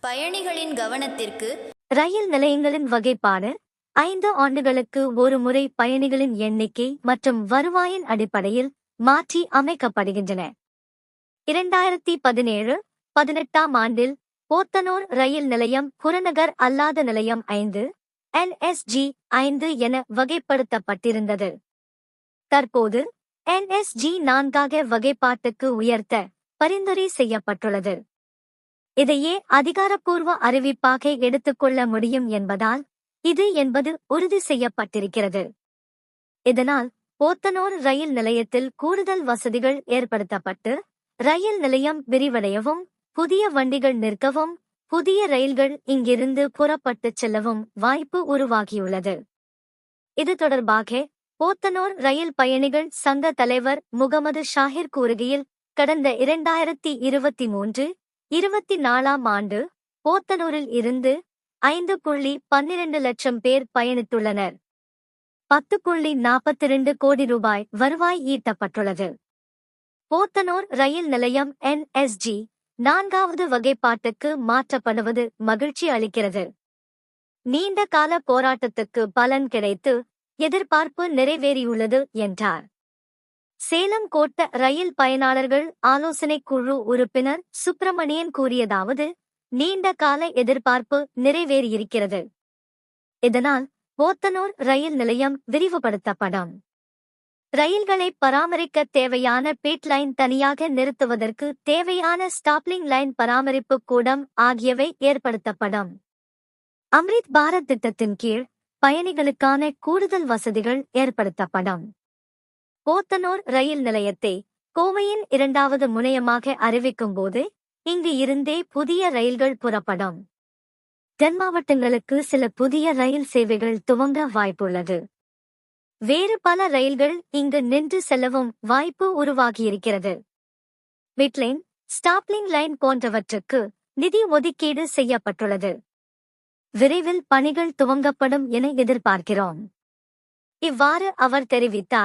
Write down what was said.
பயணிகளின் கவனத்திற்கு ரயில் நிலையங்களின் வகைப்பாடு ஐந்து ஆண்டுகளுக்கு ஒரு முறை பயணிகளின் எண்ணிக்கை மற்றும் வருவாயின் அடிப்படையில் மாற்றி அமைக்கப்படுகின்றன. இரண்டாயிரத்தி பதினேழு பதினெட்டாம் ஆண்டில் போத்தனூர் ரயில் நிலையம் புறநகர் அல்லாத நிலையம் ஐந்து என்எஸ்ஜி ஐந்து என வகைப்படுத்தப்பட்டிருந்தது. தற்போது என்எஸ்ஜி நான்காக வகைப்பாட்டுக்கு உயர்த்த பரிந்துரை செய்யப்பட்டுள்ளது. இதையே அதிகாரப்பூர்வ அறிவிப்பாக எடுத்துக்கொள்ள முடியும் என்பதால் இது என்பது உறுதி செய்யப்பட்டிருக்கிறது. இதனால் போத்தனூர் ரயில் நிலையத்தில் கூடுதல் வசதிகள் ஏற்படுத்தப்பட்டு ரயில் நிலையம் விரிவடையவும் புதிய வண்டிகள் நிற்கவும் புதிய ரயில்கள் இங்கிருந்து புறப்பட்டுச் செல்லவும் வாய்ப்பு உருவாகியுள்ளது. இது தொடர்பாக போத்தனூர் ரயில் பயணிகள் சங்க தலைவர் முகமது ஷாஹிர் கூறுகையில் கடந்த இரண்டாயிரத்தி இருபத்தி மூன்று இருபத்தி நாலாம் ஆண்டு போத்தனூரில் இருந்து ஐந்து புள்ளி பன்னிரண்டு லட்சம் பேர் பயணித்துள்ளனர். பத்து புள்ளி நாற்பத்தி இரண்டு கோடி ரூபாய் வருவாய் ஈட்டப்பட்டுள்ளது. போத்தனூர் ரயில் நிலையம் என்எஸ்ஜி நான்காவது வகைப்பாட்டுக்கு மாற்றப்படுவது மகிழ்ச்சி அளிக்கிறது. நீண்ட கால போராட்டத்துக்கு பலன் கிடைத்து எதிர்பார்ப்பு நிறைவேறியுள்ளது என்றார். சேலம் கோட்ட ரயில் பயனாளர்கள் ஆலோசனைக் குழு உறுப்பினர் சுப்பிரமணியன் கூறியதாவது நீண்ட கால எதிர்பார்ப்பு நிறைவேறியிருக்கிறது. இதனால் போத்தனூர் ரயில் நிலையம் விரிவுபடுத்தப்படும். ரயில்களை பராமரிக்க தேவையான பீட் லைன் தனியாக நிறுத்துவதற்கு தேவையான ஸ்டாப்லிங் லைன் பராமரிப்பு கூடம் ஆகியவை ஏற்படுத்தப்படும். அம்ரித் பாரத் திட்டத்தின் கீழ் பயணிகளுக்கான கூடுதல் வசதிகள் ஏற்படுத்தப்படும். போத்தனூர் ரயில் நிலையத்தை கோவையின் இரண்டாவது முனையமாக அறிவிக்கும்போது இங்கு இருந்தே புதிய ரயில்கள் புறப்படும். தென் மாவட்டங்களுக்கு சில புதிய ரயில் சேவைகள் துவங்க வாய்ப்புள்ளது. வேறு பல ரயில்கள் இங்கு நின்று செல்லவும் வாய்ப்பு உருவாகியிருக்கிறது. மிட்லைன் ஸ்டாப்லிங் லைன் போன்றவற்றுக்கு நிதி ஒதுக்கீடு செய்யப்பட்டுள்ளது. விரைவில் பணிகள் துவங்கப்படும் என எதிர்பார்க்கிறோம். இவ்வாறு அவர் தெரிவித்தார்.